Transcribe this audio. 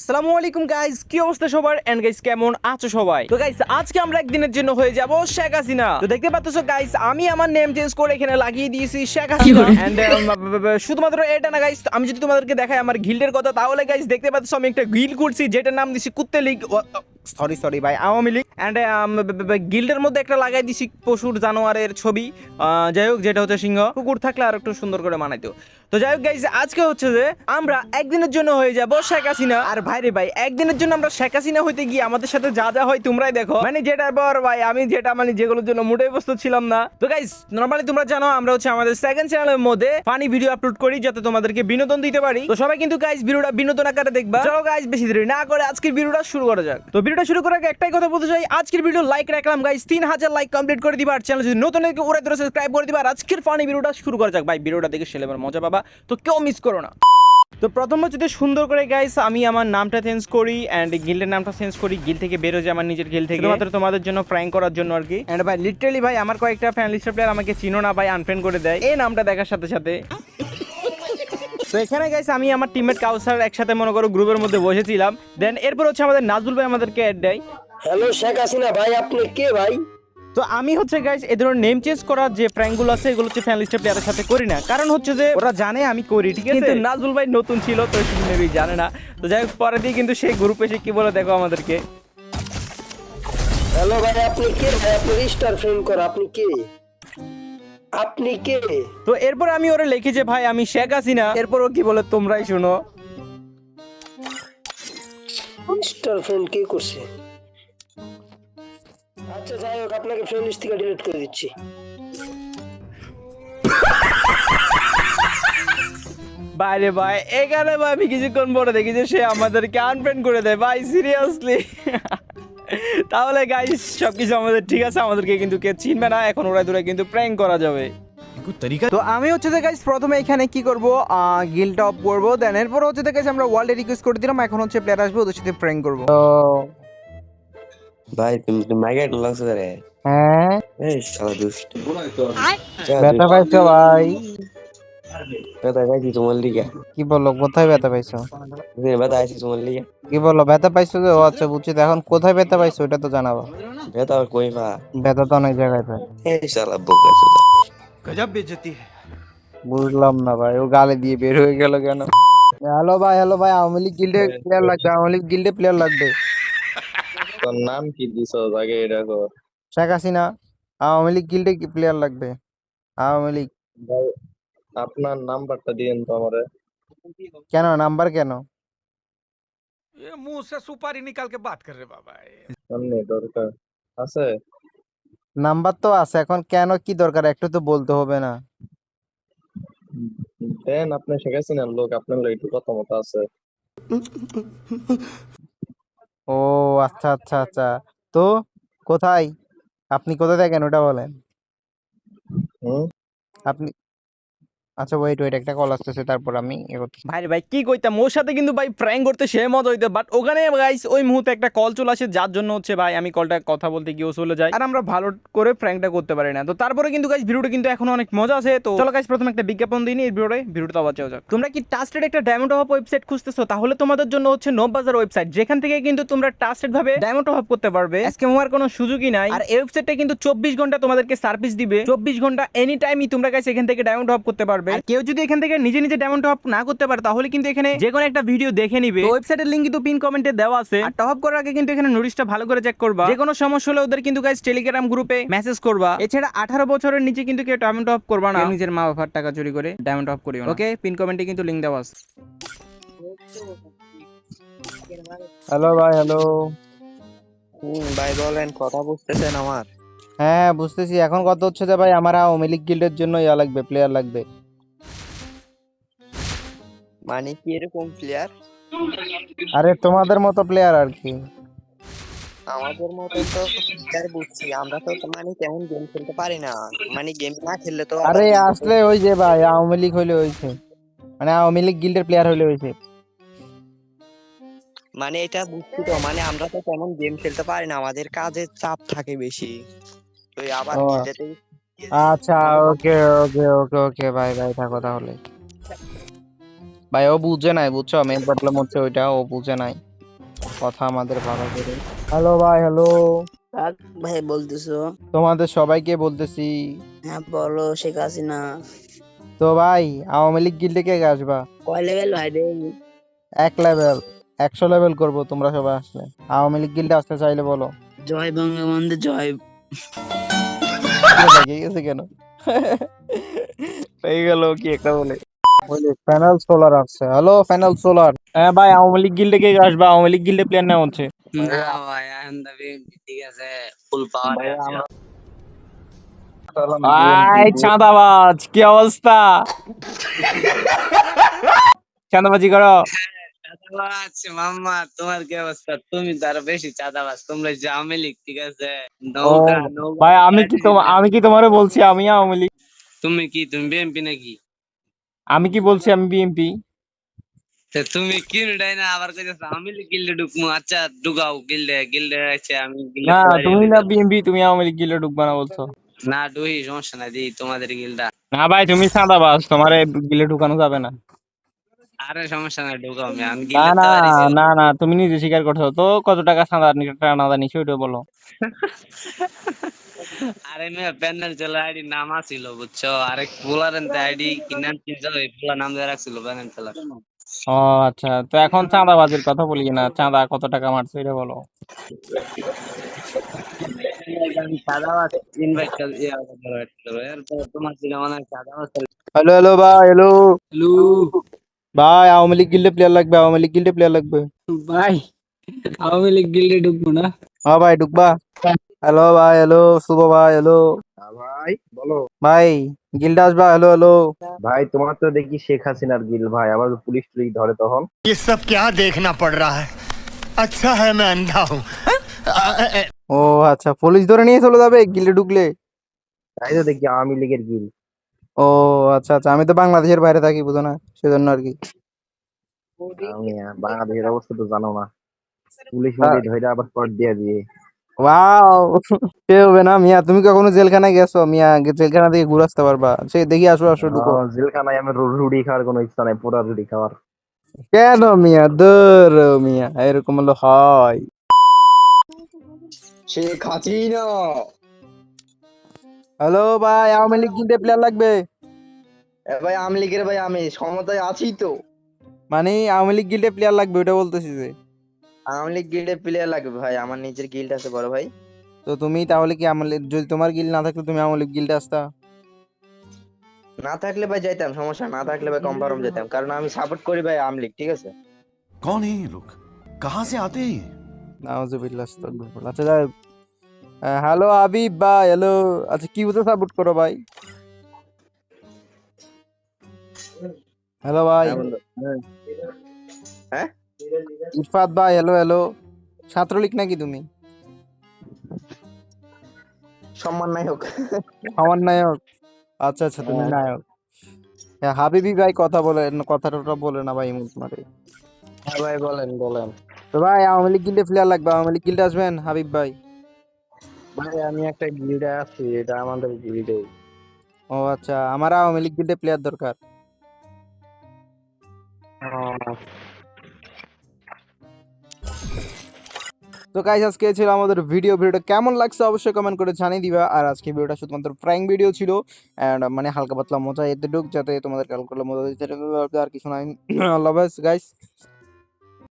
আসসালামু আলাইকুম গাইস কি অবস্থা সবার? এন্ড গাইস কেমন আছো সবাই? তো গাইস আজকে আমরা একদিনের জন্য হয়ে যাব শেখ হাসিনা। তো দেখতে পাচ্ছো গাইস আমি আমার নেম চেঞ্জ করে এখানে লাগিয়ে দিয়েছি শেখ হাসিনা। এন্ড শুধুমাত্র এটা না গাইস আমি যদি তোমাদেরকে দেখাই আমার গিল্ডের কথা তাহলে গাইস দেখতে পাচ্ছ আমি একটা গিল্ড করছি যেটার নাম দিছি কুত্তে লীগ সরি সরি ভাই, আওয়ামী লীগ অ্যান্ড গিল্ডের মধ্যে একটা লাগাই দিছি পশুর জানোয়ারের ছবি। যাই হোক, যেটা হচ্ছে সিংহ। কুকুর থাকলে আর একটু সুন্দর করে মানাইতো। তো যাই হোক গাইজ আজকে হচ্ছে যে আমরা একদিনের জন্য হয়ে যাব শেখ হাসিনা। আর ভাই ভাই, একদিনের জন্য আমরা শেখ হাসিনা হইতে গিয়ে আমাদের সাথে যা যা হয় তোমরাই দেখো। মানে যেটা পর ভাই, আমি যেটা মানে যেগুলোর জন্য মোটেই প্রস্তুত ছিলাম না। তো গাইজ নর্মালি তোমরা জানো, আমরা হচ্ছে আমাদের সেকেন্ড চ্যানেলের মধ্যে ফানি ভিডিও আপলোড করি যাতে তোমাদেরকে বিনোদন দিতে পারি। তো সবাই কিন্তু গাইজ ভিডিওটা বিনোদন আকারে দেখবা। চলো গাইজ বেশি দেরি না করে আজকের ভিডিওটা শুরু করা যাক। তো ভিডিওটা শুরু করার আগে একটাই কথা বলতে চাই। আজকের ভিডিও লাইক রাখলাম গাইজ তিন হাজার লাইক কমপ্লিট করে দিবা আর চ্যানেল যদি নতুন কেউ ওরা ধরে সাবস্ক্রাইব করে দিবা। আজকের ফানি ভিডিওটা শুরু করা যাক। ভাই ভিডিওটা দেখে সেলেবার মজা পাবা। তো কেউ মিস করো না। তো প্রথম হচ্ছে যে সুন্দর করে গাইস আমি আমার নামটা চেঞ্জ করি অ্যান্ড গিল্ডের নামটা চেঞ্জ করি। গিল থেকে বেরো যায় আমার নিজের গিল থেকে। মাত্র তোমাদের জন্য প্র্যাঙ্ক করার জন্য আর কি। অ্যান্ড ভাই লিটারালি ভাই আমার কয়েকটা ফ্যান লিস্টার প্লেয়ার আমাকে চিনো না ভাই আনফ্রেন্ড করে দেয়। এই নামটা দেখার সাথে সাথে। তো এখানে গাইস আমি আমার টিমমেট কাউসার একসাথে মনে করো গ্রুপের মধ্যে বসেছিলাম। দেন এরপর হচ্ছে আমাদের নাজবুল ভাই আমাদেরকে অ্যাড দেয়। হ্যালো শেখ হাসিনা ভাই আপনি কে ভাই? তো আমি হচ্ছে গাইস এ ধরনের নেম চেঞ্জ করার যে প্র্যাঙ্কগুলো আছে এগুলো হচ্ছে ফ্যান লিস্টের প্লেয়ারের সাথে করি না। কারণ হচ্ছে যে ওরা জানে আমি করি ঠিক আছে? কিন্তু নাজবুল ভাই নতুন ছিল তো মেবি জানে না। তো যাই হোক পরে দিয়ে কিন্তু সেই গ্রুপে সে কি বলে দেখো আমাদেরকে। হ্যালো ভাই আপনি কে ভাই? আপনি রিস্টার ফ্রেন্ড কর আপনি কে? আপনি কে? তো এরপর আমি ওরা লিখি যে ভাই আমি শেখ হাসিনা। এরপরও কি বলে তোমরাই শুনো। রিস্টার ফ্রেন্ড কে করছে? আচ্ছা যাই হোক আপনাকে ফ্রেন্ড লিস্ট থেকে ডিলিট করে দিচ্ছি। বাইরে ভাই এখানে ভাই আমি কিছুক্ষণ পরে দেখি যে সে আমাদেরকে আনফ্রেন্ড করে দেয়। ভাই সিরিয়াসলি তাহলে গাইস সবকিছু আমাদের ঠিক আছে আমাদেরকে কিন্তু কে চিনবে না এখন ওরা দূরে কিন্তু প্র্যাঙ্ক করা যাবে। তো আমি হচ্ছে যে গাইস প্রথমে এখানে কি করব? গিল টপ করব দেন এরপর হচ্ছে যে গাইস আমরা ওয়ার্ল্ডে রিকোয়েস্ট করে দিলাম এখন হচ্ছে প্লেয়ার আসবে ওদের সাথে প্র্যাঙ্ক করব। ভাই তুমি তুমি মাইকে লাগছো রে হ্যাঁ। এই শালা দুষ্ট। পাইছো ভাই ব্যথা পাইছি তোমার লিগা কি কোথায় ব্যথা পাইছো? ব্যথা আইছি তোমার লিগা কি বলল ব্যথা পাইছো যে? ও আচ্ছা বুঝছি এখন কোথায় ব্যথা পাইছো ওটা তো জানাব। ব্যথা আর কই পা ব্যথা তো অনেক জায়গায় পায়। এই শালা বোকা চোদা। বুঝলাম না ভাই ও গালে দিয়ে বের হয়ে গেল কেন? হ্যালো ভাই হ্যালো ভাই আওয়ামী লীগ গিল্ডে প্লেয়ার লাগবে আওয়ামী লীগ গিল্ডে প্লেয়ার লাগবে। তোর নাম কি দিছ আগে এটা কর শেখ হাসিনা আওয়ামী লীগ গিল্ডে কি প্লেয়ার লাগবে? আওয়ামী লীগ। ভাই আপনার নাম্বারটা দিয়েন তো আমারে কেন নাম্বার কেন ये मुंह से सुपारी निकाल के बात कर रहे बाबा ये। সামনে দরকার আছে নাম্বার তো আছে এখন কেন কি দরকার একটু তো বলতে হবে না দেন আপনি শেখাইছেন না লোক আপনার লোক একটু কথা মতো আছে ও আচ্ছা আচ্ছা আচ্ছা তো কোথায় আপনি কোথায় থাকেন ওটা বলেন হুম আপনি আচ্ছা ওয়েট ওয়েট একটা কল আসতেছে, তারপর আমি ভাই ভাই, কি কইতাম? ওর সাথে কিন্তু ভাই প্র্যাঙ্ক করতে সে মজা হইতো বাট ওখানে গাইস ওই মুহূর্তে একটা কল চলে আসে, যার জন্য হচ্ছে ভাই আমি কলটা কথা বলতে গিয়েও চলে যাই। আর আমরা ভালো করে প্র্যাঙ্কটা করতে পারি না। তো তারপরে কিন্তু গাইস ভিডিওটা কিন্তু এখন অনেক মজা আছে, তো চলো গাইস প্রথমে একটা বিজ্ঞাপন দিই, এই ভিডিওতে ভিডিওটা আবার যাও যাক। তোমরা কি টাস্টেড একটা ডায়মন্ড হপ ওয়েবসাইট খুঁজতেছো? তাহলে তোমাদের জন্য হচ্ছে বাজার ওয়েবসাইট যেখান থেকে কিন্তু তোমরা টাস্টেড ভাবে ডায়মন্ড হপ করতে পারবে। আজকে হওয়ার কোনো সুযোগই নাই। আর এই ওয়েবসাইটটা কিন্তু চব্বিশ ঘণ্টা তোমাদেরকে সার্ভিস দিবে। চব্বিশ ঘণ্টা এনি টাইমই তোমরা গাইস এখান থেকে ডায়মন্ড হপ করতে পারবে। আর কেউ যদি এখান থেকে নিজে নিজে ডায়মন্ড টপ না করতে পারে তাহলে কিন্তু এখানে যে কোনো একটা ভিডিও দেখে নিবে। ওয়েবসাইটের লিংক কিন্তু পিন কমেন্টে দেওয়া আছে। আর টপ করার আগে কিন্তু এখানে নোটিশটা ভালো করে চেক করবা। যে কোনো সমস্যা হলে ওদের কিন্তু গাইস টেলিগ্রাম গ্রুপে মেসেজ করবা। এছাড়া আঠারো বছরের নিচে কিন্তু কেউ ডায়মন্ড টপ করবা না। নিজের মা বাবার টাকা চুরি করে ডায়মন্ড টপ করিও ওকে পিন কমেন্টে কিন্তু লিংক দেওয়া আছে। হ্যালো ভাই হ্যালো হুম ভাই বলেন কথা বুঝতেছেন আমার? হ্যাঁ বুঝতেছি। এখন কত হচ্ছে যে ভাই আমার আওয়ামী লীগ গিল্ডের জন্য ইয়া লাগবে প্লেয়ার লাগবে। মানে কি এরকম প্লেয়ার আরে তোমাদের মতো প্লেয়ার আর কি। আমাদের মতো তো প্লেয়ার বুঝছি আমরা তো মানে তেমন গেম খেলতে পারি না। মানে গেম না খেললে তো আরে আসলে ওই যে ভাই আওয়ামী লীগ হইলে হয়েছে। মানে আওয়ামী লীগ গিল্ডের প্লেয়ার হইলে হয়েছে। মানে এটা বুঝছি তো মানে আমরা তো তেমন গেম খেলতে পারি না আমাদের কাজের চাপ থাকে বেশি। তো আবার আচ্ছা ওকে ওকে ওকে ওকে ভাই ভাই থাকো তাহলে। ভাই ও বুঝে নাই বুঝছ? মেন প্রবলেম হচ্ছে ওইটা ও বুঝে নাই। কথা আমাদের ভালো করে। হ্যালো ভাই হ্যালো ভাই বলতেছো? তোমাদের সবাইকে বলতেছি। হ্যাঁ বলো শেখ হাসিনা। তো ভাই আওয়ামী লীগ গিল্ডে কে আসবা? কয় লেভেল ভাই রে? এক লেভেল একশো লেভেল করব তোমরা সবাই আসলে। আওয়ামী লীগ গিল্ডে আসতে চাইলে বলো। জয় বঙ্গবন্ধু জয়। কেন? হয়ে গেল কি একটা বলে। প্যানেল সোলার আসছে। হ্যালো প্যানেল সোলার হ্যাঁ ভাই আওয়ামী লীগ গিল্ডে কে আসবে? আওয়ামী লীগ গিল্ডে প্লেয়ার নেওয়া হচ্ছে। ঠিক আছে ফুল পাওয়ার আই চাঁদাবাজ কি অবস্থা? চাঁদাবাজি করো। চাঁদাবাজ মাম্মা তোমার কি অবস্থা? তুমি তো আরও বেশি চাঁদাবাজ তোমরা যে আওয়ামী লীগ ঠিক আছে? ভাই আমি কি তোমার আমি কি তোমারে বলছি আমি আওয়ামী লীগ তুমি কি তুমি বিএমপি নাকি? আমি কি বলছি আমি বিএমপি তুমি কি ডাই না আবার কইছো আমি গিল্ডে ঢুকমু আচ্ছা ঢুকাও গিল্ডে গিল্ডে আছে আমি গিল্ডে না তুমি না বিএমপি তুমি আমি লীগ গিল্ডে ঢুকবা না বলছো। না ডুই সমস্যা নাই দি তোমাদের গিল্ডা না ভাই তুমি সাদা বাস তোমারে গিল্ডে ঢুকানো যাবে না। আরে সমস্যা নাই ঢুকাও আমি আমি না না না না তুমি নিজে স্বীকার করছ তো কত টাকা চাঁদা টাকা নিছো ওইটা বলো। আরে মেয়ে প্যানেল চলে আইডি নাম আছিল বুঝছ? আরে পোলারেন আইডি কিনান ওই পোলা নাম দিয়ে রাখছিল ও আচ্ছা তো এখন চাঁদাবাজির কথা বলি না চাঁদা কত টাকা মারছো এটা বলো। হ্যালো হ্যালো ভাই হ্যালো হ্যালো ভাই আওয়ামী লীগ গিল্ডে প্লেয়ার লাগবে আওয়ামী লীগ গিল্ডে প্লেয়ার লাগবে ভাই আওয়ামী লীগ গিল্ডে ঢুকবো না হ্যাঁ ভাই ঢুকবা হ্যালো ভাই হ্যালো শুভ ভাই হ্যালো ভাই বলো ভাই গিল্ডে আসবা হ্যালো হ্যালো ভাই তোমার তো দেখি শেখ হাসিনার গিল ভাই আবার পুলিশ টুলিশ ধরে তখন ये सब क्या देखना पड़ रहा है अच्छा है मैं अंधा हूँ ও আচ্ছা পুলিশ ধরে নিয়ে চলে যাবে গিল্ডে ঢুকলে তাই তো দেখি আওয়ামী লীগের গিল ও আচ্ছা আচ্ছা। আমি তো বাংলাদেশের বাইরে থাকি বুঝো না? সেজন্য আর কি। আমি বাংলাদেশের অবস্থা তো জানো না। পুলিশ মিলিয়ে ধরে আবার কর দিয়ে দিয়ে। ওয়াও! সে হবে না মিয়া তুমি কখনো জেলখানায় গেছো? মিয়া জেলখানা থেকে ঘুরে আসতে পারবা। সে দেখি আসো আসো ঢুকো। জেলখানায় আমি রুটি খাওয়ার কোনো ইচ্ছা নাই পোড়া রুটি খাওয়ার। কেন মিয়া? দূর মিয়া এরকম হলো হয়। শেখ হাসিনা হ্যালো ভাই আওয়ামী লীগ কিনতে প্লেয়ার লাগবে এ ভাই আওয়ামী লীগের ভাই আমি ক্ষমতায় আছি তো মানে আওয়ামী লীগ গিল্ডে প্লেয়ার লাগবে ওটা বলতেছি যে আওয়ামী লীগ গিল্ডে প্লেয়ার লাগবে ভাই আমার নিজের গিল্ড আছে বড় ভাই তো তুমি তাহলে কি আওয়ামী লীগ- যদি তোমার গিল্ড না থাকলে তুমি আওয়ামী লীগ গিল্ডে আসতা না থাকলে ভাই যাইতাম সমস্যা না থাকলে ভাই কনফার্ম যেতাম কারণ আমি সাপোর্ট করি ভাই আওয়ামী লীগ ঠিক আছে कौन है ये लोग कहाँ से आते हैं ये? নাউজুবিল্লাহ আস্তাগফিরুল্লাহ। আচ্ছা যাই হ্যালো হাবিব ভাই হ্যালো আচ্ছা কি বুঝে সাপোর্ট করো ভাই? হ্যালো ভাই। হ্যাঁ ইরফাত ভাই হ্যালো হ্যালো ছাত্রলীগ নাকি তুমি? সম্মান নাই হোক আমার নায়ক আচ্ছা আচ্ছা তুমি হ্যাঁ। নায়ক। হ্যাঁ হাবিবি ভাই কথা বলে কথাটা বলে না ভাই ইমোট মারে। হ্যাঁ ভাই বলেন বলেন। তো ভাই আওয়ামী লীগ গিল্ডে প্লেয়ার লাগবে আওয়ামী লীগ গিল্ডে আসবেন হাবিব ভাই? ভাই আমি একটা গিল্ডে আছি এটা আমাদের গিল্ডে ও আচ্ছা আমার আওয়ামী লীগ গিল্ডে প্লেয়ার দরকার। তো গাইস আজকে ছিল আমাদের ভিডিও ভিডিওটা কেমন লাগছে অবশ্যই কমেন্ট করে জানিয়ে দিবা। আর আজকে ভিডিওটা শুধুমাত্র প্র্যাঙ্ক ভিডিও ছিল। এন্ড মানে হালকা পাতলা মজা এতে ঢুক যাতে তোমাদের কাল করলে মজা দিতে আর কিছু নাই। হাফেজ গাইস